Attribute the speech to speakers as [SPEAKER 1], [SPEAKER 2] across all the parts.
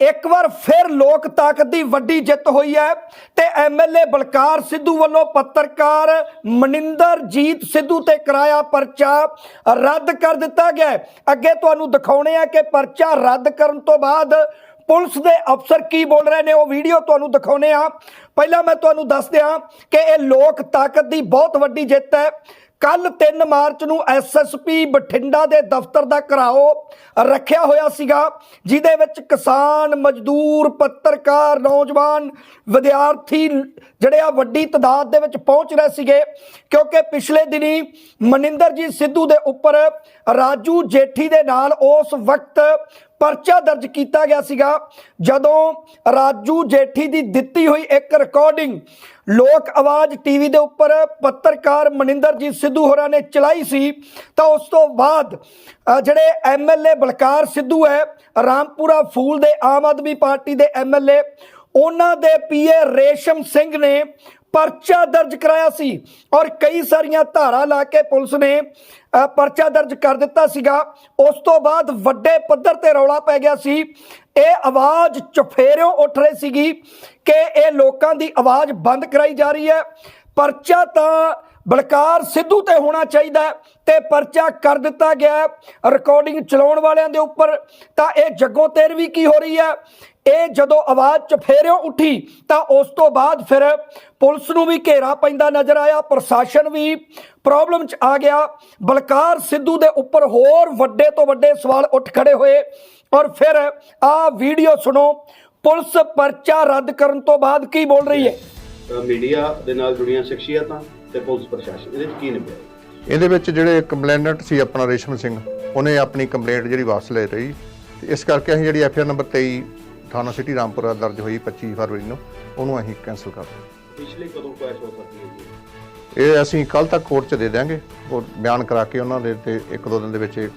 [SPEAKER 1] ਇੱਕ ਵਾਰ ਫਿਰ ਲੋਕ ਤਾਕਤ ਦੀ ਵੱਡੀ ਜਿੱਤ ਹੋਈ ਹੈ ਤੇ ਐਮਐਲਏ ਬਲਕਾਰ ਸਿੱਧੂ ਵੱਲੋਂ ਪੱਤਰਕਾਰ ਮਨਿੰਦਰਜੀਤ ਸਿੱਧੂ ਤੇ ਕਰਾਇਆ ਪਰਚਾ ਰੱਦ ਕਰ ਦਿੱਤਾ ਗਿਆ ਅੱਗੇ ਤੁਹਾਨੂੰ ਦਿਖਾਉਣੇ ਆ ਕਿ ਪਰਚਾ ਰੱਦ ਕਰਨ ਤੋਂ ਬਾਅਦ ਪੁਲਿਸ ਦੇ ਅਫਸਰ ਕੀ ਬੋਲ ਰਹੇ ਨੇ, ਉਹ ਵੀਡੀਓ ਤੁਹਾਨੂੰ ਦਿਖਾਉਣੇ ਆ। ਪਹਿਲਾਂ ਮੈਂ ਤੁਹਾਨੂੰ ਦੱਸ ਦਿਆਂ ਕਿ ਇਹ ਲੋਕ ਤਾਕਤ ਦੀ ਬਹੁਤ ਵੱਡੀ ਜਿੱਤ ਹੈ। ਕੱਲ 3 ਮਾਰਚ ਨੂੰ ਐਸਐਸਪੀ ਬਠਿੰਡਾ ਦੇ ਦਫ਼ਤਰ ਦਾ ਘਰਾਓ ਰੱਖਿਆ ਹੋਇਆ ਸੀਗਾ, ਜਿਹਦੇ ਵਿੱਚ ਕਿਸਾਨ, ਮਜ਼ਦੂਰ, ਪੱਤਰਕਾਰ, ਨੌਜਵਾਨ ਵਿਦਿਆਰਥੀ ਜਿਹੜੇ ਆ ਵੱਡੀ ਤਦਾਦ ਦੇ ਵਿੱਚ ਪਹੁੰਚ ਰਹੇ ਸੀਗੇ, ਕਿਉਂਕਿ ਪਿਛਲੇ ਦਿਨੀ ਮਨਿੰਦਰਜੀਤ ਸਿੱਧੂ ਦੇ ਉੱਪਰ ਰਾਜੂ ਜੇਠੀ ਦੇ ਨਾਲ ਉਸ ਵਕਤ ਪਰਚਾ ਦਰਜ ਕੀਤਾ ਗਿਆ ਸੀਗਾ, ਜਦੋਂ ਰਾਜੂ ਜੇਠੀ ਦੀ ਦਿੱਤੀ ਹੋਈ ਇੱਕ ਰਿਕਾਰਡਿੰਗ ਲੋਕ ਆਵਾਜ਼ ਟੀਵੀ ਦੇ ਉੱਪਰ ਪੱਤਰਕਾਰ ਮਨਿੰਦਰਜੀਤ ਸਿੱਧੂ ਹੋਰਾਂ ਨੇ ਚਲਾਈ ਸੀ। ਤਾਂ ਉਸ ਤੋਂ ਬਾਅਦ ਅ, ਜਿਹੜੇ ਐਮਐਲਏ ਬਲਕਾਰ ਸਿੱਧੂ ਹੈ ਰਾਮਪੁਰਾ ਫੂਲ ਦੇ ਆਮ ਆਦਮੀ ਪਾਰਟੀ ਦੇ ਐਮਐਲਏ ਉਹਨਾਂ ਦੇ ਪੀਏ ਰੇਸ਼ਮ ਸਿੰਘ ਨੇ ਪਰਚਾ ਦਰਜ ਕਰਾਇਆ ਸੀ ਔਰ ਕਈ ਸਾਰੀਆਂ ਧਾਰਾ ਲਾ ਕੇ ਪੁਲਿਸ ਨੇ ਪਰਚਾ ਦਰਜ ਕਰ ਦਿੱਤਾ ਸੀਗਾ। ਉਸ ਤੋਂ ਬਾਅਦ ਵੱਡੇ ਪੱਧਰ ਤੇ ਰੌਲਾ ਪੈ ਗਿਆ ਸੀ। ਇਹ ਆਵਾਜ਼ ਚਫੇਰਿਓਂ ਉੱਠ ਰਹੀ ਸੀਗੀ ਕਿ ਇਹ ਲੋਕਾਂ ਦੀ ਆਵਾਜ਼ ਬੰਦ ਕਰਾਈ ਜਾ ਰਹੀ ਹੈ। ਪਰਚਾ ਤਾਂ ਬਲਕਾਰ ਸਿੱਧੂ ਤੇ ਹੋਣਾ ਚਾਹੀਦਾ ਹੈ ਤੇ ਪਰਚਾ ਕਰ ਦਿੱਤਾ ਗਿਆ ਹੈ। ਰਿਕਾਰਡਿੰਗ ਚਲਾਉਣ ਵਾਲਿਆਂ ਦੇ ਉੱਪਰ ਤਾਂ ਇਹ ਜੱਗੋ ਤੇਰ ਵੀ ਕੀ ਹੋ ਰਹੀ ਹੈ? ਇਹ ਜਦੋਂ ਆਵਾਜ਼ ਚਫੇਰਿਓਂ ਉੱਠੀ ਤਾਂ ਉਸ ਤੋਂ ਬਾਅਦ ਫਿਰ ਪੁਲਿਸ ਨੂੰ ਵੀ ਘੇਰਾ ਪੈਂਦਾ ਨਜ਼ਰ ਆਇਆ ਪ੍ਰਸ਼ਾਸਨ ਵੀ ਪ੍ਰੋਬਲਮ 'ਚ ਆ ਗਿਆ। ਬਲਕਾਰ ਸਿੱਧੂ ਦੇ ਉੱਪਰ ਹੋਰ ਵੱਡੇ ਤੋਂ ਵੱਡੇ ਸਵਾਲ ਉੱਠ ਖੜੇ ਹੋਏ ਔਰ ਫਿਰ ਆ ਵੀਡੀਓ ਸੁਣੋ ਪੁਲਿਸ ਪਰਚਾ ਰੱਦ ਕਰਨ ਤੋਂ ਬਾਅਦ ਕੀ ਬੋਲ ਰਹੀ ਹੈ?
[SPEAKER 2] ਮੀਡੀਆ ਦੇ ਨਾਲ ਜੁੜੀਆਂ ਸ਼ਖਸੀਅਤਾਂ ਤੇ ਪੁਲਿਸ ਪ੍ਰਸ਼ਾਸਨ ਇਹਦੇ ਵਿੱਚ ਕੀ ਨਿਭਿਆ?
[SPEAKER 3] ਇਹਦੇ ਵਿੱਚ ਜਿਹੜੇ ਕੰਪਲੇਨੈਂਟ ਸੀ ਆਪਣਾ ਰੇਸ਼ਮ ਸਿੰਘ ਉਹਨੇ ਆਪਣੀ ਕੰਪਲੇਂਟ ਜਿਹੜੀ ਵਾਪਸ ਲੈ ਰਹੀ ਇਸ ਕਰਕੇ ਅਸੀਂ ਜਿਹੜੀ ਐਫਆਰ ਨੰਬਰ 23 ਥਾਣਾ ਸਿਟੀ ਰਾਮਪੁਰਾ ਦਰਜ ਹੋਈ 25 ਫਰਵਰੀ ਨੂੰ ਉਹਨੂੰ ਅਸੀਂ ਕੈਨਸਲ ਕਰ ਦਿੱਤਾ।
[SPEAKER 2] ਪਿਛਲੇ ਕਦੋਂ ਕੈਸ਼ ਹੋ ਸਕਦੀ ਹੈ ਜੀ?
[SPEAKER 3] ਇਹ ਅਸੀਂ ਕੱਲ ਤੱਕ ਕੋਰਟ 'ਚ ਦੇ ਦਿਆਂਗੇ ਉਹ ਬਿਆਨ ਕਰਾ ਕੇ ਉਹਨਾਂ ਦੇ ਤੇ ਇੱਕ ਦੋ ਦਿਨ ਦੇ ਵਿੱਚ ਇਹ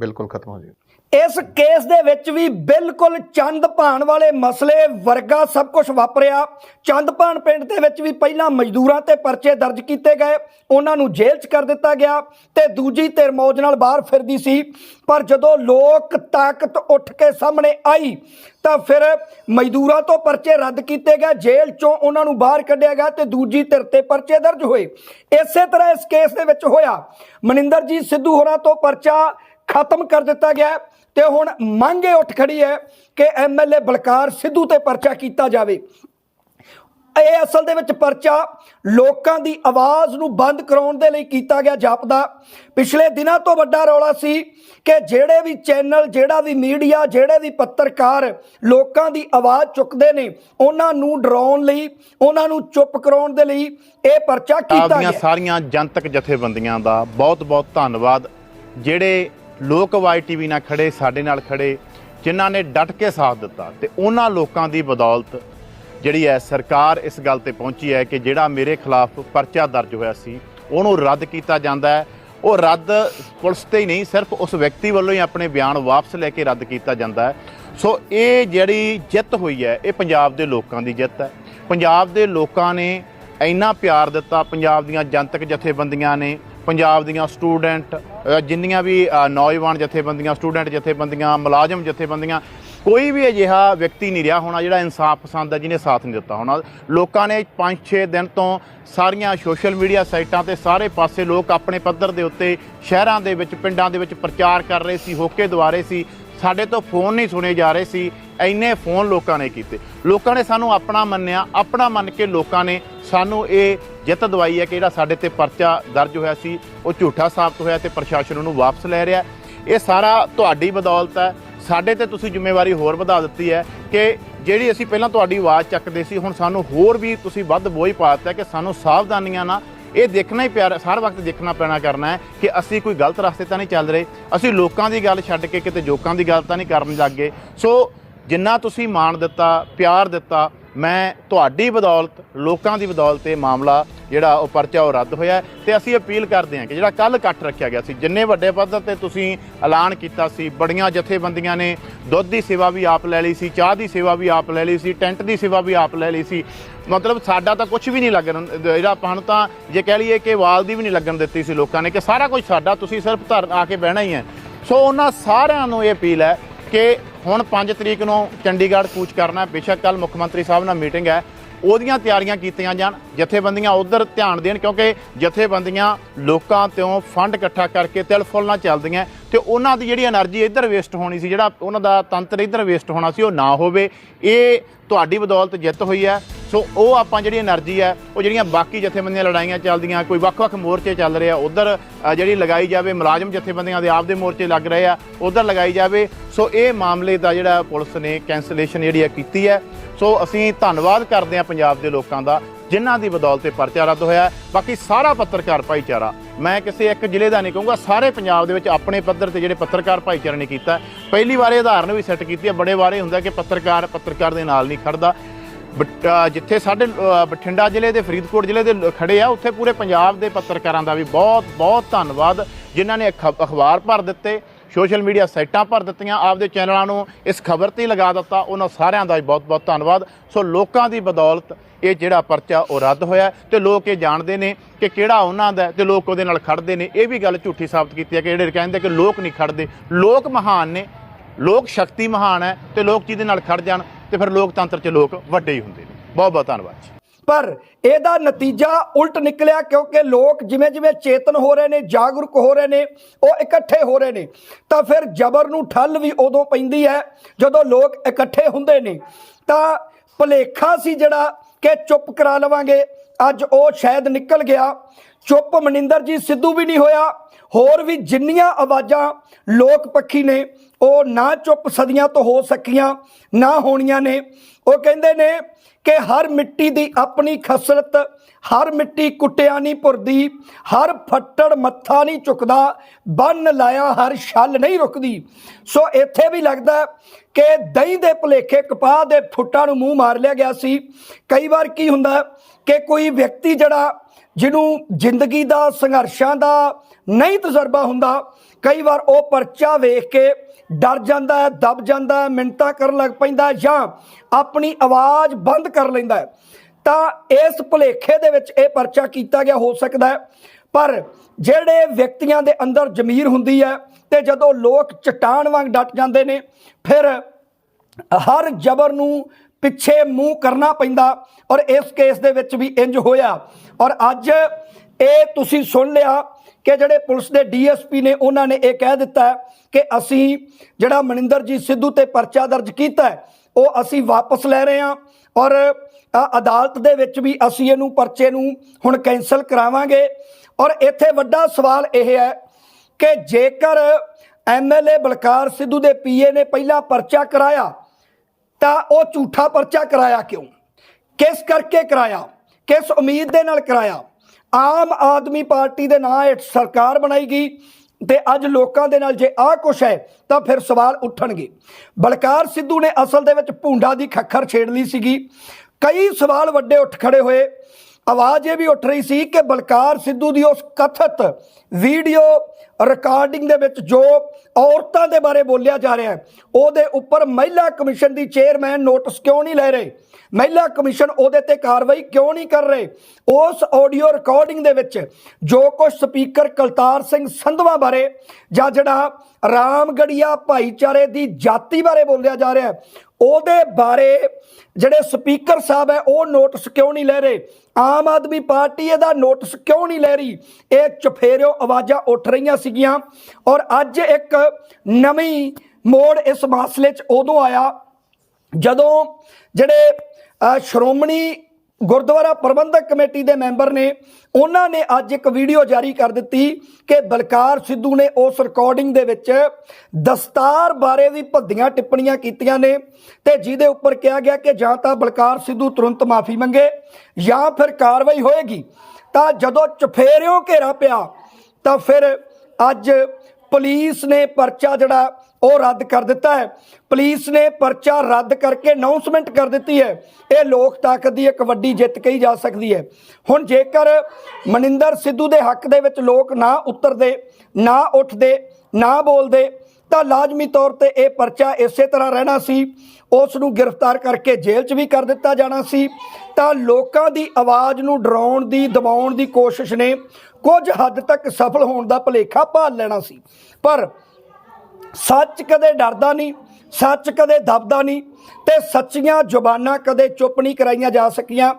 [SPEAKER 3] ਬਿਲਕੁਲ ਖਤਮ ਹੋ ਜਾਏਗਾ।
[SPEAKER 1] ਇਸ ਕੇਸ ਦੇ ਵਿੱਚ ਵੀ ਬਿਲਕੁਲ ਚੰਦ ਭਾਣ ਵਾਲੇ ਮਸਲੇ ਵਰਗਾ ਸਭ ਕੁਝ ਵਾਪਰਿਆ। ਚੰਦ ਭਾਣ ਪਿੰਡ ਦੇ ਵਿੱਚ ਵੀ ਪਹਿਲਾਂ ਮਜ਼ਦੂਰਾਂ ਤੇ ਪਰਚੇ ਦਰਜ ਕੀਤੇ ਗਏ। ਉਹਨਾਂ ਨੂੰ ਜੇਲ੍ਹ 'ਚ ਕਰ ਦਿੱਤਾ ਗਿਆ ਤੇ ਦੂਜੀ ਧਿਰ ਮੌਜ ਨਾਲ ਬਾਹਰ ਫਿਰਦੀ ਸੀ। ਪਰ ਜਦੋਂ ਲੋਕ ਤਾਕਤ ਉੱਠ ਕੇ ਸਾਹਮਣੇ ਆਈ, ਤਾਂ ਫਿਰ ਮਜ਼ਦੂਰਾਂ ਤੋਂ ਪਰਚੇ ਰੱਦ ਕੀਤੇ ਗਏ। ਜੇਲ੍ਹ 'ਚੋਂ ਉਹਨਾਂ ਨੂੰ ਬਾਹਰ ਕੱਢਿਆ ਗਿਆ ਤੇ ਦੂਜੀ ਧਿਰ ਤੇ ਪਰਚੇ ਦਰਜ ਹੋਏ। ਇਸੇ ਤਰ੍ਹਾਂ ਇਸ ਕੇਸ ਦੇ ਵਿੱਚ ਹੋਇਆ। ਮਨਿੰਦਰਜੀਤ ਸਿੱਧੂ ਹੋਰਾਂ ਤੋਂ ਪਰਚਾ ਖਤਮ ਕਰ ਦਿੱਤਾ ਗਿਆ ਤੇ ਹੁਣ ਮੰਗ ਉੱਠ ਖੜੀ ਹੈ ਕਿ ਐਮਐਲਏ ਬਲਕਾਰ ਸਿੱਧੂ ਤੇ ਪਰਚਾ ਕੀਤਾ ਜਾਵੇ। ਇਹ ਅਸਲ ਦੇ ਵਿੱਚ ਪਰਚਾ ਲੋਕਾਂ ਦੀ ਆਵਾਜ਼ ਨੂੰ ਬੰਦ ਕਰਾਉਣ ਦੇ ਲਈ ਕੀਤਾ ਗਿਆ ਜਾਪਦਾ। ਪਿਛਲੇ ਦਿਨਾਂ ਤੋਂ ਵੱਡਾ ਰੌਲਾ ਸੀ ਕਿ ਜਿਹੜੇ ਵੀ ਚੈਨਲ ਜਿਹੜਾ ਵੀ ਮੀਡੀਆ ਜਿਹੜੇ ਵੀ ਪੱਤਰਕਾਰ ਲੋਕਾਂ ਦੀ ਆਵਾਜ਼ ਚੁੱਕਦੇ ਨੇ ਉਹਨਾਂ ਨੂੰ ਡਰਾਉਣ ਲਈ ਉਹਨਾਂ ਨੂੰ ਚੁੱਪ ਕਰਾਉਣ ਦੇ ਲਈ ਇਹ ਪਰਚਾ ਕੀਤਾ ਗਿਆ।
[SPEAKER 4] ਸਾਰੀਆਂ ਜਨਤਕ ਜਥੇਬੰਦੀਆਂ ਦਾ ਬਹੁਤ-ਬਹੁਤ ਧੰਨਵਾਦ। ਜਿਹੜੇ ਲੋਕ ਵਾਈ ਟੀਵੀ ਨਾਲ ਖੜੇ, ਸਾਡੇ ਨਾਲ ਖੜੇ, ਜਿਨ੍ਹਾਂ ਨੇ ਡਟ ਕੇ ਸਾਥ ਦਿੱਤਾ ਤੇ ਉਹਨਾਂ ਲੋਕਾਂ ਦੀ ਬਦੌਲਤ ਜਿਹੜੀ ਹੈ, ਸਰਕਾਰ ਇਸ ਗੱਲ ਤੇ ਪਹੁੰਚੀ ਹੈ ਕਿ ਜਿਹੜਾ ਮੇਰੇ ਖਿਲਾਫ ਪਰਚਾ ਦਰਜ ਹੋਇਆ ਸੀ, ਉਹਨੂੰ ਰੱਦ ਕੀਤਾ ਜਾਂਦਾ ਹੈ। ਉਹ ਰੱਦ ਪੁਲਿਸ ਤੇ ਹੀ ਨਹੀਂ, ਸਿਰਫ ਉਸ ਵਿਅਕਤੀ ਵੱਲੋਂ ਹੀ ਆਪਣੇ ਬਿਆਨ ਵਾਪਸ ਲੈ ਕੇ ਰੱਦ ਕੀਤਾ ਜਾਂਦਾ ਹੈ। ਸੋ ਇਹ ਜਿਹੜੀ ਜਿੱਤ ਹੋਈ ਹੈ, ਇਹ ਪੰਜਾਬ ਦੇ ਲੋਕਾਂ ਦੀ ਜਿੱਤ ਹੈ। ਪੰਜਾਬ ਦੇ ਲੋਕਾਂ ਨੇ ਇੰਨਾ ਪਿਆਰ ਦਿੱਤਾ, ਪੰਜਾਬ ਦੀਆਂ ਜਨਤਕ ਜਥੇਬੰਦੀਆਂ ਨੇ ਪੰਜਾਬ ਦੀਆਂ ਸਟੂਡੈਂਟ ਜਿੰਨੀਆਂ ਵੀ ਨੌਜਵਾਨ ਜਥੇਬੰਦੀਆਂ, ਸਟੂਡੈਂਟ ਜਥੇਬੰਦੀਆਂ, ਮੁਲਾਜ਼ਮ ਜਥੇਬੰਦੀਆਂ, ਕੋਈ ਵੀ ਅਜਿਹਾ ਵਿਅਕਤੀ ਨਹੀਂ ਰਿਹਾ ਹੋਣਾ ਜਿਹੜਾ ਇਨਸਾਫ ਪਸੰਦ ਹੈ, ਜਿਹਨੇ ਸਾਥ ਨਹੀਂ ਦਿੱਤਾ ਹੋਣਾ। ਲੋਕਾਂ ਨੇ 5-6 ਦਿਨ ਤੋਂ ਸਾਰੀਆਂ ਸੋਸ਼ਲ ਮੀਡੀਆ ਸਾਈਟਾਂ ਤੇ ਸਾਰੇ ਪਾਸੇ ਲੋਕ ਆਪਣੇ ਪੱਧਰ ਦੇ ਉੱਤੇ ਸ਼ਹਿਰਾਂ ਦੇ ਵਿੱਚ, ਪਿੰਡਾਂ ਦੇ ਵਿੱਚ ਪ੍ਰਚਾਰ ਕਰ ਰਹੇ ਸੀ, ਹੋਕੇ ਦੁਆਰੇ ਸੀ। ਸਾਡੇ ਤੋਂ ਫੋਨ ਨਹੀਂ ਸੁਣੇ ਜਾ ਰਹੇ ਸੀ, ਇੰਨੇ ਫੋਨ ਲੋਕਾਂ ਨੇ ਕੀਤੇ। ਲੋਕਾਂ ਨੇ ਸਾਨੂੰ ਆਪਣਾ ਮੰਨਿਆ, ਆਪਣਾ ਮੰਨ ਕੇ ਲੋਕਾਂ ਨੇ ਸਾਨੂੰ ਇਹ ਜਿੱਤ ਦਵਾਈ ਹੈ ਕਿ ਜਿਹੜਾ ਸਾਡੇ ਤੇ ਪਰਚਾ ਦਰਜ ਹੋਇਆ ਸੀ, ਉਹ ਝੂਠਾ ਸਾਬਤ ਹੋਇਆ ਤੇ ਪ੍ਰਸ਼ਾਸਨ ਉਹਨੂੰ ਵਾਪਸ ਲੈ ਰਿਹਾ ਇਹ ਸਾਰਾ ਤੁਹਾਡੀ ਬਦੌਲਤ ਹੈ। ਸਾਡੇ ਤੇ ਤੁਸੀਂ ਜ਼ਿੰਮੇਵਾਰੀ ਹੋਰ ਵਧਾ ਦਿੱਤੀ ਹੈ ਕਿ ਜਿਹੜੀ ਅਸੀਂ ਪਹਿਲਾਂ ਤੁਹਾਡੀ ਆਵਾਜ਼ ਚੱਕਦੇ ਸੀ, ਹੁਣ ਸਾਨੂੰ ਹੋਰ ਵੀ ਤੁਸੀਂ ਵੱਧ ਬੋਝ ਪਾ ਦਿੱਤਾ ਕਿ ਸਾਨੂੰ ਸਾਵਧਾਨੀਆਂ ਨਾਲ ਇਹ ਦੇਖਣਾ ਹੀ ਪਿਆ ਹਰ ਵਕਤ ਦੇਖਣਾ ਪੈਣਾ ਕਰਨਾ ਹੈ ਕਿ ਅਸੀਂ ਕੋਈ ਗਲਤ ਰਸਤੇ ਤਾਂ ਨਹੀਂ ਚੱਲ ਰਹੇ। ਅਸੀਂ ਲੋਕਾਂ ਦੀ ਗੱਲ ਛੱਡ ਕੇ ਕਿਤੇ ਜੋਕਾਂ ਦੀ ਗੱਲ ਤਾਂ ਨਹੀਂ ਕਰਨ ਲੱਗੇ। ਸੋ ਜਿੰਨਾ ਤੁਸੀਂ ਮਾਣ ਦਿੱਤਾ, ਪਿਆਰ ਦਿੱਤਾ ਮੈਂ ਤੁਹਾਡੀ ਬਦੌਲਤ, ਲੋਕਾਂ ਦੀ ਬਦੌਲਤ ਇਹ ਮਾਮਲਾ ਜਿਹੜਾ ਉਹ ਪਰਚਾ ਉਹ ਰੱਦ ਹੋਇਆ ਹੈ ਤੇ ਅਸੀਂ ਅਪੀਲ ਕਰਦੇ ਹਾਂ ਕਿ ਜਿਹੜਾ ਕੱਲ ਇਕੱਠ ਰੱਖਿਆ ਗਿਆ ਸੀ, ਜਿੰਨੇ ਵੱਡੇ ਪੱਧਰ ਤੇ ਤੁਸੀਂ ਐਲਾਨ ਕੀਤਾ ਸੀ, ਬੜੀਆਂ ਜਥੇਬੰਦੀਆਂ ਨੇ ਦੁੱਧ ਦੀ ਸੇਵਾ ਵੀ ਆਪ ਲੈ ਲਈ ਸੀ, ਚਾਹ ਦੀ ਸੇਵਾ ਵੀ ਆਪ ਲੈ ਲਈ ਸੀ, ਟੈਂਟ ਦੀ ਸੇਵਾ ਵੀ ਆਪ ਲੈ ਲਈ ਸੀ, ਮਤਲਬ ਸਾਡਾ ਤਾਂ ਕੁਝ ਵੀ ਨਹੀਂ ਲੱਗਣ, ਜਿਹੜਾ ਆਪਾਂ ਨੂੰ ਤਾਂ ਜੇ ਕਹਿ ਲਈਏ ਕਿ ਵਾਲ ਦੀ ਵੀ ਨਹੀਂ ਲੱਗਣ ਦਿੱਤੀ ਸੀ ਲੋਕਾਂ ਨੇ ਕਿ ਸਾਰਾ ਕੁਝ ਸਾਡਾ, ਤੁਸੀਂ ਸਿਰਫ ਧਰ ਆ ਕੇ ਬਹਿਣਾ ਹੀ ਹੈ। ਸੋ ਉਹਨਾਂ ਸਾਰਿਆਂ ਨੂੰ ਇਹ ਅਪੀਲ ਹੈ ਕਿ ਹੁਣ 5 ਤਰੀਕ ਨੂੰ ਚੰਡੀਗੜ੍ਹ ਕੂਚ ਕਰਨਾ ਹੈ। ਬੇਸ਼ੱਕ ਕੱਲ ਮੁੱਖ ਮੰਤਰੀ ਸਾਹਿਬ ਨਾਲ ਮੀਟਿੰਗ ਹੈ। ਉਹਦੀਆਂ ਤਿਆਰੀਆਂ ਕੀਤੀਆਂ ਜਾਣ। ਜਥੇਬੰਦੀਆਂ ਉਧਰ ਧਿਆਨ ਦੇਣ ਕਿਉਂਕਿ ਜਥੇਬੰਦੀਆਂ ਲੋਕਾਂ ਤੋਂ ਫੰਡ ਇਕੱਠਾ ਕਰਕੇ ਤਿਲ ਫੁੱਲ ਨਾਲ ਚੱਲਦੀਆਂ। ਤੇ ਉਹਨਾਂ ਦੀ ਜਿਹੜੀ એનર્ਜੀ ਇੱਧਰ ਵੇਸਟ ਹੋਣੀ ਸੀ, ਜਿਹੜਾ ਉਹਨਾਂ ਦਾ ਤੰਤਰ ਇੱਧਰ ਵੇਸਟ ਹੋਣਾ ਸੀ, ਉਹ ਨਾ ਹੋਵੇ। ਇਹ ਤੁਹਾਡੀ ਬਦੌਲਤ ਜਿੱਤ ਹੋਈ ਹੈ। ਸੋ ਉਹ ਆਪਾਂ ਜਿਹੜੀ એનર્ਜੀ ਹੈ, ਉਹ ਜਿਹੜੀਆਂ ਬਾਕੀ ਜਥੇਬੰਦੀਆਂ ਲੜਾਈਆਂ ਚੱਲਦੀਆਂ, ਕੋਈ ਵੱਖ-ਵੱਖ ਮੋਰਚੇ ਚੱਲ ਰਹੇ ਆ, ਉਧਰ ਜਿਹੜੀ ਲਗਾਈ ਜਾਵੇ, ਮੁਲਾਜ਼ਮ ਜਥੇਬੰਦੀਆਂ ਦੇ ਆਪਦੇ ਮੋਰਚੇ ਲੱਗ ਰਹੇ ਆ, ਉਧਰ ਲਗਾਈ ਜਾਵੇ। ਸੋ ਇਹ ਮਾਮਲੇ ਦਾ ਜਿਹੜਾ ਪੁਲਿਸ ਨੇ ਕੈਂਸਲੇਸ਼ਨ ਜਿਹੜੀ ਹੈ ਕੀਤੀ ਹੈ। ਸੋ ਅਸੀਂ ਧੰਨਵਾਦ ਕਰਦੇ ਆ ਪੰਜਾਬ ਦੇ ਲੋਕਾਂ ਦਾ, ਜਿਨ੍ਹਾਂ ਦੀ ਬਦੌਲਤ ਪਰਚਾ ਰੱਦ ਹੋਇਆ ਬਾਕੀ ਸਾਰਾ ਪੱਤਰਕਾਰ ਭਾਈਚਾਰਾ ਮੈਂ ਕਿਸੇ ਇੱਕ ਜ਼ਿਲ੍ਹੇ ਦਾ ਨਹੀਂ ਕਹੂੰਗਾ, ਸਾਰੇ ਪੰਜਾਬ ਦੇ ਵਿੱਚ ਆਪਣੇ ਪੱਧਰ ਤੇ ਜਿਹੜੇ ਪੱਤਰਕਾਰ ਭਾਈਚਾਰੇ ਨੇ ਕੀਤਾ ਪਹਿਲੀ ਵਾਰ ਇਹ ਉਦਾਹਰਨ ਵੀ ਸੈੱਟ ਕੀਤੀ ਹੈ। ਬੜੇ ਵਾਰੇ ਹੁੰਦਾ ਕਿ ਪੱਤਰਕਾਰ ਪੱਤਰਕਾਰ ਦੇ ਨਾਲ ਨਹੀਂ ਖੜਦਾ। ਬਟ- ਜਿੱਥੇ ਸਾਡੇ ਬਠਿੰਡਾ ਜ਼ਿਲ੍ਹੇ ਦੇ, ਫਰੀਦਕੋਟ ਜ਼ਿਲ੍ਹੇ ਦੇ ਲ- ਖੜੇ ਆ, ਉੱਥੇ ਪੂਰੇ ਪੰਜਾਬ ਦੇ ਪੱਤਰਕਾਰਾਂ ਦਾ ਵੀ ਬਹੁਤ ਬਹੁਤ ਧੰਨਵਾਦ, ਜਿਨ੍ਹਾਂ ਨੇ ਅਖ- ਅਖਬਾਰ ਭਰ ਦਿੱਤੇ। ਸੋਸ਼ਲ ਮੀਡੀਆ ਸਾਈਟਾਂ ਭਰ ਦਿੱਤੀਆਂ, ਆਪਦੇ ਚੈਨਲਾਂ ਨੂੰ ਇਸ ਖਬਰ ਤੇ ਲਗਾ ਦਿੱਤਾ। ਉਹਨਾਂ ਸਾਰਿਆਂ ਦਾ ਬਹੁਤ ਬਹੁਤ ਧੰਨਵਾਦ। ਸੋ ਲੋਕਾਂ ਦੀ ਬਦੌਲਤ ਇਹ ਜਿਹੜਾ ਪਰਚਾ ਉਹ ਰੱਦ ਹੋਇਆ ਤੇ ਲੋਕ ਇਹ ਜਾਣਦੇ ਨੇ ਕਿ ਕਿਹੜਾ ਉਹਨਾਂ ਦਾ ਹੈ ਤੇ ਲੋਕ ਉਹਦੇ ਨਾਲ ਖੜਦੇ ਨੇ। ਇਹ ਵੀ ਗੱਲ ਝੂਠੀ ਸਾਬਤ ਕੀਤੀ ਹੈ ਕਿ ਜਿਹੜੇ ਕਹਿੰਦੇ ਕਿ ਲੋਕ ਨਹੀਂ ਖੜਦੇ ਲੋਕ ਮਹਾਨ ਨੇ, ਲੋਕ ਸ਼ਕਤੀ ਮਹਾਨ ਹੈ ਤੇ ਲੋਕ ਜਿਹਦੇ ਨਾਲ ਖੜ ਜਾਣ ਤੇ ਫਿਰ ਲੋਕਤੰਤਰ 'ਚ ਲੋਕ ਵੱਡੇ ਹੀ ਹੁੰਦੇ ਨੇ। ਬਹੁਤ ਬਹੁਤ ਧੰਨਵਾਦ ਜੀ।
[SPEAKER 1] ਪਰ ਇਹਦਾ ਨਤੀਜਾ ਉਲਟ ਨਿਕਲਿਆ ਕਿਉਂਕਿ ਲੋਕ ਜਿਵੇਂ ਜਿਵੇਂ ਚੇਤਨ ਹੋ ਰਹੇ ਨੇ, ਜਾਗਰੂਕ ਹੋ ਰਹੇ ਨੇ, ਉਹ ਇਕੱਠੇ ਹੋ ਰਹੇ ਨੇ। ਤਾਂ ਫਿਰ ਜ਼ਬਰ ਨੂੰ ਠੱਲ ਵੀ ਉਦੋਂ ਪੈਂਦੀ ਹੈ ਜਦੋਂ ਲੋਕ ਇਕੱਠੇ ਹੁੰਦੇ ਨੇ। ਤਾਂ ਭਲੇਖਾ ਸੀ ਜਿਹੜਾ ਕਿ ਚੁੱਪ ਕਰਾ ਲਵਾਂਗੇ। ਅੱਜ ਉਹ ਸ਼ਾਇਦ ਨਿਕਲ ਗਿਆ। ਚੁੱਪ ਮਨਿੰਦਰਜੀਤ ਸਿੱਧੂ ਵੀ ਨਹੀਂ ਹੋਇਆ। ਹੋਰ ਵੀ ਜਿੰਨੀਆਂ ਆਵਾਜ਼ਾਂ ਲੋਕ ਪੱਖੀ ਨੇ ਉਹ ਨਾ ਚੁੱਪ ਸਦੀਆਂ ਤੋਂ ਹੋ ਸਕੀਆਂ, ਨਾ ਹੋਣੀਆਂ ਨੇ। ਉਹ ਕਹਿੰਦੇ ਨੇ ਕਿ ਹਰ ਮਿੱਟੀ ਦੀ ਆਪਣੀ ਖਸਰਤ, ਹਰ ਮਿੱਟੀ ਕੁੱਟਿਆ ਨਹੀਂ ਭੁਰਦੀ, ਹਰ ਫੱਟੜ ਮੱਥਾ ਨਹੀਂ ਚੁੱਕਦਾ, ਬੰਨ ਲਾਇਆ ਹਰ ਛਲ ਨਹੀਂ ਰੁਕਦੀ। ਸੋ ਇੱਥੇ ਵੀ ਲੱਗਦਾ ਕਿ ਦਹੀਂ ਦੇ ਭਲੇਖੇ ਕਪਾਹ ਦੇ ਫੁੱਟਾਂ ਨੂੰ ਮੂੰਹ ਮਾਰ ਲਿਆ ਗਿਆ ਸੀ। ਕਈ ਵਾਰ ਕੀ ਹੁੰਦਾ ਕਿ ਕੋਈ ਵਿਅਕਤੀ ਜਿਹੜਾ ਜਿਹਨੂੰ ਜ਼ਿੰਦਗੀ ਦਾ, ਸੰਘਰਸ਼ਾਂ ਦਾ ਨਹੀਂ ਤਜਰਬਾ ਹੁੰਦਾ, ਕਈ ਵਾਰ ਉਹ ਪਰਚਾ ਵੇਖ ਕੇ ਡਰ ਜਾਂਦਾ ਹੈ, ਦਬ ਜਾਂਦਾ ਹੈ ਮਿੰਤਾ ਕਰਨ ਲੱਗ ਪੈਂਦਾ ਜਾਂ ਆਪਣੀ ਆਵਾਜ਼ ਬੰਦ ਕਰ ਲੈਂਦਾ ਹੈ, ਤਾਂ ਇਸ ਭੁਲੇਖੇ ਦੇ ਵਿੱਚ ਇਹ ਪਰਚਾ ਕੀਤਾ ਗਿਆ, ਹੋ ਸਕਦਾ ਹੈ। ਪਰ ਜਿਹੜੇ ਵਿਅਕਤੀਆਂ ਦੇ ਅੰਦਰ ਜ਼ਮੀਰ ਹੁੰਦੀ ਹੈ ਤੇ ਜਦੋਂ ਲੋਕ ਚਟਾਨ ਵਾਂਗ ਡਟ ਜਾਂਦੇ ਨੇ, ਫਿਰ ਹਰ ਜ਼ਬਰ ਨੂੰ ਪਿੱਛੇ ਮੂੰਹ ਕਰਨਾ ਪੈਂਦਾ ਔਰ ਇਸ ਕੇਸ ਦੇ ਵਿੱਚ ਵੀ ਇੰਜ ਹੋਇਆ। ਔਰ ਅੱਜ ਇਹ ਤੁਸੀਂ ਸੁਣ ਲਿਆ ਕਿ ਜਿਹੜੇ ਪੁਲਿਸ ਦੇ ਡੀਐਸਪੀ ਨੇ, ਉਹਨਾਂ ਨੇ ਇਹ ਕਹਿ ਦਿੱਤਾ ਕਿ ਅਸੀਂ ਜਿਹੜਾ ਮਨਿੰਦਰਜੀਤ ਸਿੱਧੂ ਤੇ ਪਰਚਾ ਦਰਜ ਕੀਤਾ ਉਹ ਅਸੀਂ ਵਾਪਸ ਲੈ ਰਹੇ ਹਾਂ ਔਰ ਅਦਾਲਤ ਦੇ ਵਿੱਚ ਵੀ ਅਸੀਂ ਇਹਨੂੰ ਪਰਚੇ ਨੂੰ ਹੁਣ ਕੈਨਸਲ ਕਰਾਵਾਂਗੇ। ਔਰ ਇੱਥੇ ਵੱਡਾ ਸਵਾਲ ਇਹ ਹੈ ਕਿ ਜੇਕਰ ਐਮਐਲਏ ਬਲਕਾਰ ਸਿੱਧੂ ਦੇ ਪੀਏ ਨੇ ਪਹਿਲਾਂ ਪਰਚਾ ਕਰਾਇਆ, ਤਾਂ ਉਹ ਝੂਠਾ ਪਰਚਾ ਕਰਾਇਆ ਕਿਉਂ? ਕਿਸ ਕਰਕੇ ਕਰਾਇਆ? ਕਿਸ ਉਮੀਦ ਦੇ ਨਾਲ ਕਰਾਇਆ? ਆਮ ਆਦਮੀ ਪਾਰਟੀ ਦੇ ਨਾਂ ਹੇਠ ਸਰਕਾਰ ਬਣਾਈ ਗਈ ਤੇ ਅੱਜ ਲੋਕਾਂ ਦੇ ਨਾਲ ਜੇ ਆਹ ਕੁਛ ਹੈ, ਤਾਂ ਫਿਰ ਸਵਾਲ ਉੱਠਣਗੇ। ਬਲਕਾਰ ਸਿੱਧੂ ਨੇ ਅਸਲ ਦੇ ਵਿੱਚ ਭੁੰਡਾ ਦੀ ਖੱਖਰ ਛੇੜ ਲਈ ਸੀਗੀ। ਕਈ ਸਵਾਲ ਵੱਡੇ ਉੱਠ ਖੜੇ ਹੋਏ। ਆਵਾਜ਼ ਇਹ ਵੀ ਉੱਠ ਰਹੀ ਸੀ ਕਿ ਬਲਕਾਰ ਸਿੱਧੂ ਦੀ ਉਸ ਕਥਿਤ ਵੀਡੀਓ ਰਿਕਾਰਡਿੰਗ ਦੇ ਵਿੱਚ ਜੋ ਔਰਤਾਂ ਦੇ ਬਾਰੇ ਬੋਲਿਆ ਜਾ ਰਿਹਾ ਹੈ, ਉਹਦੇ ਉੱਪਰ ਮਹਿਲਾ ਕਮਿਸ਼ਨ ਦੀ ਚੇਅਰਮੈਨ ਨੋਟਿਸ ਕਿਉਂ ਨਹੀਂ ਲੈ ਰਹੇ? ਮਹਿਲਾ ਕਮਿਸ਼ਨ ਉਹਦੇ ਤੇ ਕਾਰਵਾਈ ਕਿਉਂ ਨਹੀਂ ਕਰ ਰਹੇ? ਉਸ ਆਡੀਓ ਰਿਕਾਰਡਿੰਗ ਦੇ ਵਿੱਚ ਜੋ ਕੁਝ ਸਪੀਕਰ ਕਲਤਾਰ ਸਿੰਘ ਸੰਧਵਾ ਬਾਰੇ ਜਾਂ ਜਿਹੜਾ ਰਾਮਗੜੀਆ ਭਾਈਚਾਰੇ ਦੀ ਜਾਤੀ ਬਾਰੇ ਬੋਲਿਆ ਜਾ ਰਿਹਾ ਉਹਦੇ ਬਾਰੇ ਜਿਹੜੇ ਸਪੀਕਰ ਸਾਹਿਬ ਹੈ, ਉਹ ਨੋਟਿਸ ਕਿਉਂ ਨਹੀਂ ਲੈ ਰਹੇ? ਆਮ ਆਦਮੀ ਪਾਰਟੀ ਇਹਦਾ ਨੋਟਿਸ ਕਿਉਂ ਨਹੀਂ ਲੈ ਰਹੀ? ਇਹ ਚਫੇਰਿਓ ਆਵਾਜ਼ਾਂ ਉੱਠ ਰਹੀਆਂ ਸੀਗੀਆਂ ਔਰ ਅੱਜ ਇੱਕ ਨਵੀਂ ਮੋੜ ਇਸ ਮਸਲੇ 'ਚ ਉਦੋਂ ਆਇਆ ਜਦੋਂ ਜਿਹੜੇ ਸ਼੍ਰੋਮਣੀ ਗੁਰਦੁਆਰਾ ਪ੍ਰਬੰਧਕ ਕਮੇਟੀ ਦੇ ਮੈਂਬਰ ਨੇ, ਉਹਨਾਂ ਨੇ ਅੱਜ ਇੱਕ ਵੀਡੀਓ ਜਾਰੀ ਕਰ ਦਿੱਤੀ ਕਿ ਬਲਕਾਰ ਸਿੱਧੂ ਨੇ ਉਸ ਰਿਕਾਰਡਿੰਗ ਦੇ ਵਿੱਚ ਦਸਤਾਰ ਬਾਰੇ ਵੀ ਭੱਦੀਆਂ ਟਿੱਪਣੀਆਂ ਕੀਤੀਆਂ ਨੇ ਤੇ ਜਿਹਦੇ ਉੱਪਰ ਕਿਹਾ ਗਿਆ ਕਿ ਜਾਂ ਤਾਂ ਬਲਕਾਰ ਸਿੱਧੂ ਤੁਰੰਤ ਮਾਫੀ ਮੰਗੇ ਜਾਂ ਫਿਰ ਕਾਰਵਾਈ ਹੋਏਗੀ। ਤਾਂ ਜਦੋਂ ਚਫੇਰਿਓ ਘੇਰਾ ਪਿਆ, ਤਾਂ ਫਿਰ ਅੱਜ ਪੁਲਿਸ ਨੇ ਪਰਚਾ ਜਿਹੜਾ ਉਹ ਰੱਦ ਕਰ ਦਿੱਤਾ ਹੈ। ਪੁਲਿਸ ਨੇ ਪਰਚਾ ਰੱਦ ਕਰਕੇ ਅਨਾਉਂਸਮੈਂਟ ਕਰ ਦਿੱਤੀ ਹੈ। ਇਹ ਲੋਕ ਤਾਕਤ ਦੀ ਇੱਕ ਵੱਡੀ ਜਿੱਤ ਕਹੀ ਜਾ ਸਕਦੀ ਹੈ। ਹੁਣ ਜੇਕਰ ਮਨਿੰਦਰ ਸਿੱਧੂ ਦੇ ਹੱਕ ਦੇ ਵਿੱਚ ਲੋਕ ਨਾ ਉਤਰਦੇ, ਨਾ ਉੱਠਦੇ, ਨਾ ਬੋਲਦੇ, ਤਾਂ ਲਾਜ਼ਮੀ ਤੌਰ ਤੇ ਇਹ ਪਰਚਾ ਇਸੇ ਤਰ੍ਹਾਂ ਰਹਿਣਾ ਸੀ। ਉਸ ਨੂੰ ਗ੍ਰਿਫਤਾਰ ਕਰਕੇ ਜੇਲ੍ਹ 'ਚ ਵੀ ਕਰ ਦਿੱਤਾ ਜਾਣਾ ਸੀ। ਤਾਂ ਲੋਕਾਂ ਦੀ ਆਵਾਜ਼ ਨੂੰ ਡਰਾਉਣ ਦੀ, ਦਬਾਉਣ ਦੀ ਕੋਸ਼ਿਸ਼ ਨੇ ਕੁਝ ਹੱਦ ਤੱਕ ਸਫਲ ਹੋਣ ਦਾ ਭਲੇਖਾ ਭਾਲ ਲੈਣਾ ਸੀ। ਪਰ ਸੱਚ ਕਦੇ ਡਰਦਾ ਨਹੀਂ, ਸੱਚ ਕਦੇ ਦਬਦਾ ਨਹੀਂ ਤੇ ਸੱਚੀਆਂ ਜ਼ੁਬਾਨਾਂ ਕਦੇ ਚੁੱਪ ਨਹੀਂ ਕਰਾਈਆਂ ਜਾ ਸਕੀਆਂ।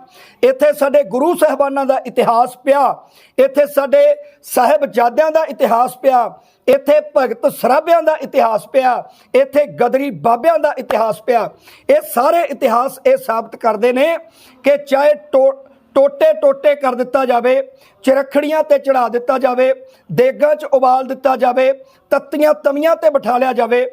[SPEAKER 1] ਇੱਥੇ ਸਾਡੇ ਗੁਰੂ ਸਾਹਿਬਾਨਾਂ ਦਾ ਇਤਿਹਾਸ ਪਿਆ, ਇੱਥੇ ਸਾਡੇ ਸਾਹਿਬਜ਼ਾਦਿਆਂ ਦਾ ਇਤਿਹਾਸ ਪਿਆ, ਇੱਥੇ ਭਗਤ ਸਰਾਭਿਆਂ ਦਾ ਇਤਿਹਾਸ ਪਿਆ, ਇੱਥੇ ਗਦਰੀ ਬਾਬਿਆਂ ਦਾ ਇਤਿਹਾਸ ਪਿਆ। ਇਹ ਸਾਰੇ ਇਤਿਹਾਸ ਇਹ ਸਾਬਤ ਕਰਦੇ ਨੇ ਕਿ ਚਾਹੇ ਟੋ ਟੋਟੇ ਟੋਟੇ ਕਰ ਦਿੱਤਾ ਜਾਵੇ ਚਰਖੜੀਆਂ ਤੇ ਚੜਾ ਦਿੱਤਾ ਜਾਵੇ ਦੇਗਾਂ 'ਚ ਉਬਾਲ ਦਿੱਤਾ ਜਾਵੇ ਤੱਤੀਆਂ ਤਵੀਆਂ ਤੇ ਬਿਠਾ ਲਿਆ ਜਾਵੇ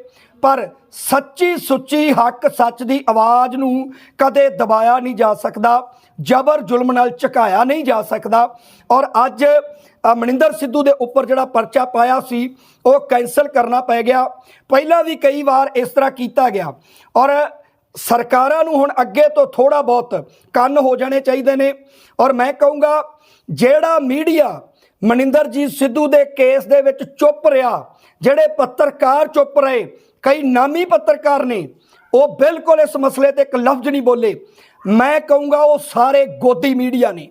[SPEAKER 1] ਪਰ ਸੱਚੀ ਸੁੱਚੀ ਹੱਕ ਸੱਚ ਦੀ ਆਵਾਜ਼ ਨੂੰ ਕਦੇ ਦਬਾਇਆ ਨਹੀਂ ਜਾ ਸਕਦਾ ਜ਼ਬਰ ਜ਼ੁਲਮ ਨਾਲ ਝੁਕਾਇਆ ਨਹੀਂ ਜਾ ਸਕਦਾ। ਔਰ ਅੱਜ ਅ, ਮਨਿੰਦਰ ਸਿੱਧੂ ਦੇ ਉੱਪਰ ਜਿਹੜਾ ਪਰਚਾ ਪਾਇਆ ਸੀ ਉਹ ਕੈਂਸਲ ਕਰਨਾ ਪੈ ਗਿਆ। ਪਹਿਲਾਂ ਵੀ ਕਈ ਵਾਰ ਇਸ ਤਰ੍ਹਾਂ ਕੀਤਾ ਗਿਆ। ਔਰ ਸਰਕਾਰਾਂ ਨੂੰ ਹੁਣ ਅੱਗੇ ਤੋਂ ਥੋੜਾ ਬਹੁਤ ਕੰਨ ਹੋ ਜਾਣੇ ਚਾਹੀਦੇ ਨੇ। ਔਰ ਮੈਂ ਕਹੂੰਗਾ, ਜਿਹੜਾ ਮੀਡੀਆ ਮਨਿੰਦਰਜੀਤ ਸਿੱਧੂ ਦੇ ਕੇਸ ਦੇ ਵਿੱਚ ਚੁੱਪ ਰਿਹਾ, ਜਿਹੜੇ ਪੱਤਰਕਾਰ ਚੁੱਪ ਰਹੇ, ਕਈ ਨਾਮੀ ਪੱਤਰਕਾਰ ਨੇ, ਉਹ ਬਿਲਕੁਲ ਇਸ ਮਸਲੇ ਤੇ ਇੱਕ ਲਫ਼ਜ਼ ਨਹੀਂ ਬੋਲੇ। ਮੈਂ ਕਹੂੰਗਾ, ਉਹ ਸਾਰੇ ਗੋਦੀ ਮੀਡੀਆ ਨੇ।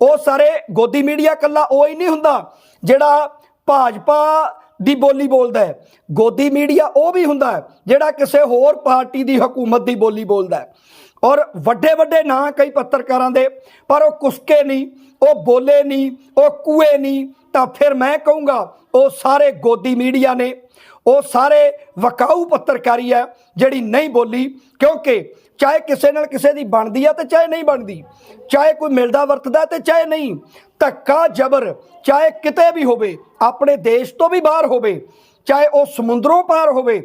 [SPEAKER 1] ਉਹ ਸਾਰੇ ਗੋਦੀ ਮੀਡੀਆ ਕੱਲਾ ਉਹ ਹੀ ਨਹੀਂ ਹੁੰਦਾ, ਜਿਹੜਾ ਭਾਜਪਾ ਦੀ ਬੋਲੀ ਬੋਲਦਾ ਹੈ। ਗੋਦੀ ਮੀਡੀਆ ਉਹ ਵੀ ਹੁੰਦਾ ਹੈ ਜਿਹੜਾ ਕਿਸੇ ਹੋਰ ਪਾਰਟੀ ਦੀ ਹਕੂਮਤ ਦੀ ਬੋਲੀ ਬੋਲਦਾ ਹੈ। ਔਰ ਵੱਡੇ ਵੱਡੇ ਨਾਂ ਕਈ ਪੱਤਰਕਾਰਾਂ ਦੇ, ਪਰ ਉਹ ਕੁਸਕੇ ਨਹੀਂ, ਉਹ ਬੋਲੇ ਨਹੀਂ, ਉਹ ਕੂਏ ਨਹੀਂ। ਤਾਂ ਫਿਰ ਮੈਂ ਕਹੂੰਗਾ, ਉਹ ਸਾਰੇ ਗੋਦੀ ਮੀਡੀਆ ਨੇ, ਉਹ ਸਾਰੇ ਵਕਾਊ ਪੱਤਰਕਾਰੀ ਹੈ ਜਿਹੜੀ ਨਹੀਂ ਬੋਲੀ, ਕਿਉਂਕਿ ਚਾਹੇ ਕਿਸੇ ਨਾਲ ਕਿਸੇ ਦੀ ਬਣਦੀ ਆ ਤੇ ਚਾਹੇ ਨਹੀਂ ਬਣਦੀ। ਚਾਹੇ ਕੋਈ ਮਿਲਦਾ ਵਰਤਦਾ ਤੇ ਚਾਹੇ ਨਹੀਂ। ਧੱਕਾ ਜ਼ਬਰ ਚਾਹੇ ਕਿਤੇ ਵੀ ਹੋਵੇ ਆਪਣੇ ਦੇਸ਼ ਤੋਂ ਵੀ ਬਾਹਰ ਹੋਵੇ ਚਾਹੇ ਉਹ ਸਮੁੰਦਰੋਂ ਪਾਰ ਹੋਵੇ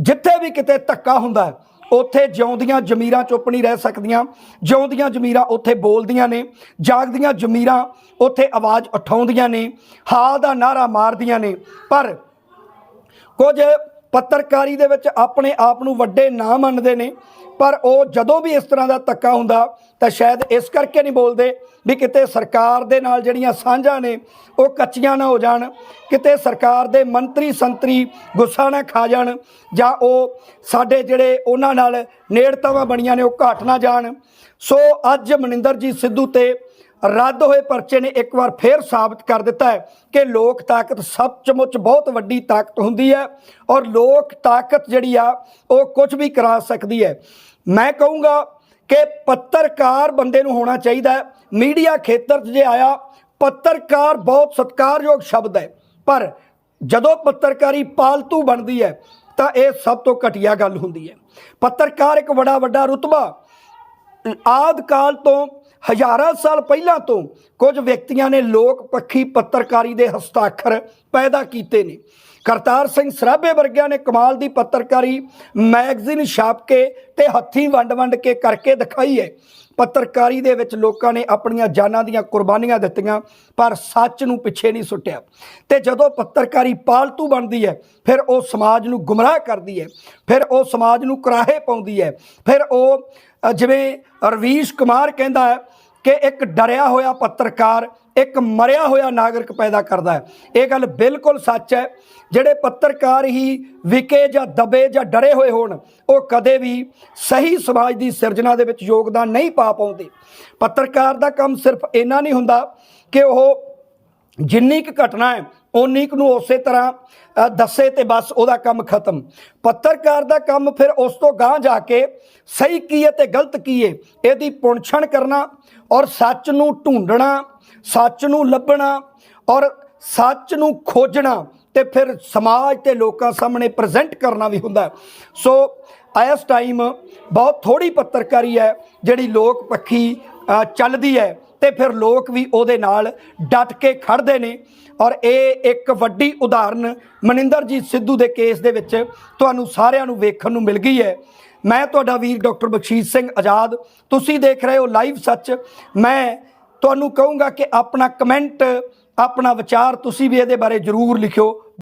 [SPEAKER 1] ਜਿੱਥੇ ਵੀ ਕਿਤੇ ਧੱਕਾ ਹੁੰਦਾ ਹੈ, ਉੱਥੇ ਜਿਉਂਦੀਆਂ ਜ਼ਮੀਰਾਂ ਚੁੱਪ ਨਹੀਂ ਰਹਿ ਸਕਦੀਆਂ ਜਿਉਂਦੀਆਂ ਜ਼ਮੀਰਾਂ ਉੱਥੇ ਬੋਲਦੀਆਂ ਨੇ ਜਾਗਦੀਆਂ ਜ਼ਮੀਰਾਂ ਉੱਥੇ ਆਵਾਜ਼ ਉਠਾਉਂਦੀਆਂ ਨੇ ਹਾਂ ਦਾ ਨਾਰਾ ਮਾਰਦੀਆਂ ਨੇ ਪਰ ਕੁਝ ਪੱਤਰਕਾਰੀ ਦੇ ਵਿੱਚ ਆਪਣੇ ਆਪ ਨੂੰ ਵੱਡੇ ਨਾ ਮੰਨਦੇ ਨੇ, ਪਰ ਉਹ ਜਦੋਂ ਵੀ ਇਸ ਤਰ੍ਹਾਂ ਦਾ ਧੱਕਾ ਹੁੰਦਾ, ਤਾਂ ਸ਼ਾਇਦ ਇਸ ਕਰਕੇ ਨਹੀਂ ਬੋਲਦੇ ਵੀ ਕਿਤੇ ਸਰਕਾਰ ਦੇ ਨਾਲ ਜਿਹੜੀਆਂ ਸਾਂਝਾਂ ਨੇ, ਉਹ ਕੱਚੀਆਂ ਨਾ ਹੋ ਜਾਣ, ਕਿਤੇ ਸਰਕਾਰ ਦੇ ਮੰਤਰੀ ਸੰਤਰੀ ਗੁੱਸਾ ਨਾ ਖਾ ਜਾਣ, ਜਾਂ ਉਹ ਸਾਡੇ ਜਿਹੜੇ ਉਹਨਾਂ ਨਾਲ ਨੇੜਤਾਵਾਂ ਬਣੀਆਂ ਨੇ, ਉਹ ਘਾਟ ਨਾ ਜਾਣ। ਸੋ ਅੱਜ ਮਨਿੰਦਰਜੀਤ ਸਿੱਧੂ ਤੇ ਰੱਦ ਹੋਏ ਪਰਚੇ ਨੇ ਇੱਕ ਵਾਰ ਫੇਰ ਸਾਬਤ ਕਰ ਦਿੱਤਾ ਹੈ ਕਿ ਲੋਕ ਤਾਕਤ ਸੱਚਮੁੱਚ ਬਹੁਤ ਵੱਡੀ ਤਾਕਤ ਹੁੰਦੀ ਹੈ ਔਰ ਲੋਕ ਤਾਕਤ ਜਿਹੜੀ ਆ, ਉਹ ਕੁਝ ਵੀ ਕਰਾ ਸਕਦੀ ਹੈ। ਮੈਂ ਕਹੂੰਗਾ ਕਿ ਪੱਤਰਕਾਰ ਬੰਦੇ ਨੂੰ ਹੋਣਾ ਚਾਹੀਦਾ ਹੈ। ਮੀਡੀਆ ਖੇਤਰ 'ਚ ਜੇ ਆਇਆ, ਪੱਤਰਕਾਰ ਬਹੁਤ ਸਤਿਕਾਰਯੋਗ ਸ਼ਬਦ ਹੈ। ਪਰ ਜਦੋਂ ਪੱਤਰਕਾਰੀ ਪਾਲਤੂ ਬਣਦੀ ਹੈ, ਤਾਂ ਇਹ ਸਭ ਤੋਂ ਘਟੀਆ ਗੱਲ ਹੁੰਦੀ ਹੈ। ਪੱਤਰਕਾਰ ਇੱਕ ਬੜਾ ਵੱਡਾ ਰੁਤਬਾ ਆਦਿ ਕਾਲ ਤੋਂ ਹਜ਼ਾਰਾਂ ਸਾਲ ਪਹਿਲਾਂ ਤੋਂ ਕੁਝ ਵਿਅਕਤੀਆਂ ਨੇ ਲੋਕ ਪੱਖੀ ਪੱਤਰਕਾਰੀ ਦੇ ਹਸਤਾਖਰ ਪੈਦਾ ਕੀਤੇ ਨੇ। ਕਰਤਾਰ ਸਿੰਘ ਸਰਾਭੇ ਵਰਗਿਆਂ ਨੇ ਕਮਾਲ ਦੀ ਪੱਤਰਕਾਰੀ ਮੈਗਜ਼ੀਨ ਛਾਪ ਕੇ ਤੇ ਹੱਥੀਂ ਵੰਡ-ਵੰਡ ਕੇ ਕਰਕੇ ਦਿਖਾਈ ਹੈ। ਪੱਤਰਕਾਰੀ ਦੇ ਵਿੱਚ ਲੋਕਾਂ ਨੇ ਆਪਣੀਆਂ ਜਾਨਾਂ ਦੀਆਂ ਕੁਰਬਾਨੀਆਂ ਦਿੱਤੀਆਂ, ਪਰ ਸੱਚ ਨੂੰ ਪਿੱਛੇ ਨਹੀਂ ਸੁੱਟਿਆ। ਤੇ ਜਦੋਂ ਪੱਤਰਕਾਰੀ ਪਾਲਤੂ ਬਣਦੀ ਹੈ, ਫਿਰ ਉਹ ਸਮਾਜ ਨੂੰ ਗੁੰਮਰਾਹ ਕਰਦੀ ਹੈ, ਫਿਰ ਉਹ ਸਮਾਜ ਨੂੰ ਕਰਾਹੇ ਪਾਉਂਦੀ ਹੈ, ਫਿਰ ਉਹ ਜਿਵੇਂ ਰਵੀਸ਼ ਕੁਮਾਰ ਕਹਿੰਦਾ ਹੈ ਕਿ ਇੱਕ ਡਰਿਆ ਹੋਇਆ ਪੱਤਰਕਾਰ, ਇੱਕ ਮਰਿਆ ਹੋਇਆ ਨਾਗਰਿਕ ਪੈਦਾ ਕਰਦਾ ਹੈ। ਇਹ ਗੱਲ ਬਿਲਕੁਲ ਸੱਚ ਹੈ। ਜਿਹੜੇ ਪੱਤਰਕਾਰ ਹੀ ਵਿਕੇ ਜਾਂ ਦਬੇ ਜਾਂ ਡਰੇ ਹੋਏ ਹੋਣ, ਉਹ ਕਦੇ ਵੀ ਸਹੀ ਸਮਾਜ ਦੀ ਸਿਰਜਣਾ ਦੇ ਵਿੱਚ ਯੋਗਦਾਨ ਨਹੀਂ ਪਾ ਪਾਉਂਦੇ। ਪੱਤਰਕਾਰ ਦਾ ਕੰਮ ਸਿਰਫ ਇੰਨਾ ਨਹੀਂ ਹੁੰਦਾ ਕਿ ਉਹ ਜਿੰਨੀ ਕੁ ਘਟਨਾ ਹੈ ਓਨੀ ਕੁ ਨੂੰ ਉਸੇ ਤਰ੍ਹਾਂ ਦੱਸੇ ਤੇ ਬਸ ਉਹਦਾ ਕੰਮ ਖਤਮ। ਪੱਤਰਕਾਰ ਦਾ ਕੰਮ ਫਿਰ ਉਸ ਤੋਂ ਗਾਂਹ ਜਾ ਕੇ ਸਹੀ ਕੀ ਹੈ ਤੇ ਗਲਤ ਕੀ ਹੈ ਇਹਦੀ ਪੁਣਛਣ ਕਰਨਾ ਔਰ ਸੱਚ ਨੂੰ ਢੂੰਡਣਾ, ਸੱਚ ਨੂੰ ਲੱਭਣਾ ਔਰ ਸੱਚ ਨੂੰ ਖੋਜਣਾ ਤੇ ਫਿਰ ਸਮਾਜ ਤੇ ਲੋਕਾਂ ਸਾਹਮਣੇ ਪ੍ਰੈਜ਼ੈਂਟ ਕਰਨਾ ਵੀ ਹੁੰਦਾ। ਸੋ, ਇਸ ਟਾਈਮ ਬਹੁਤ ਥੋੜੀ ਪੱਤਰਕਾਰੀ ਹੈ ਜਿਹੜੀ ਲੋਕ ਪੱਖੀ ਚੱਲਦੀ ਹੈ। ਤੇ ਫਿਰ ਲੋਕ ਵੀ ਉਹਦੇ ਨਾਲ ਡਟ ਕੇ ਖੜਦੇ ਨੇ। ਔਰ ਇਹ ਇੱਕ ਵੱਡੀ ਉਦਾਹਰਨ ਮਨਿੰਦਰਜੀਤ ਸਿੱਧੂ ਦੇ ਕੇਸ ਦੇ ਵਿੱਚ ਤੁਹਾਨੂੰ ਸਾਰਿਆਂ ਨੂੰ ਵੇਖਣ ਨੂੰ ਮਿਲ ਗਈ ਹੈ। ਮੈਂ ਤੁਹਾਡਾ ਵੀਰ ਡਾਕਟਰ ਬਖਸ਼ੀਸ਼ ਸਿੰਘ ਆਜ਼ਾਦ, ਤੁਸੀਂ ਦੇਖ ਰਹੇ ਹੋ ਲਾਈਵ ਸੱਚ। ਮੈਂ ਤੁਹਾਨੂੰ ਕਹੂੰਗਾ ਕਿ ਆਪਣਾ ਕਮੈਂਟ, ਆਪਣਾ ਵਿਚਾਰ ਤੁਸੀਂ ਵੀ ਇਹਦੇ ਬਾਰੇ ਜ਼ਰੂਰ ਲਿਖਿਓ।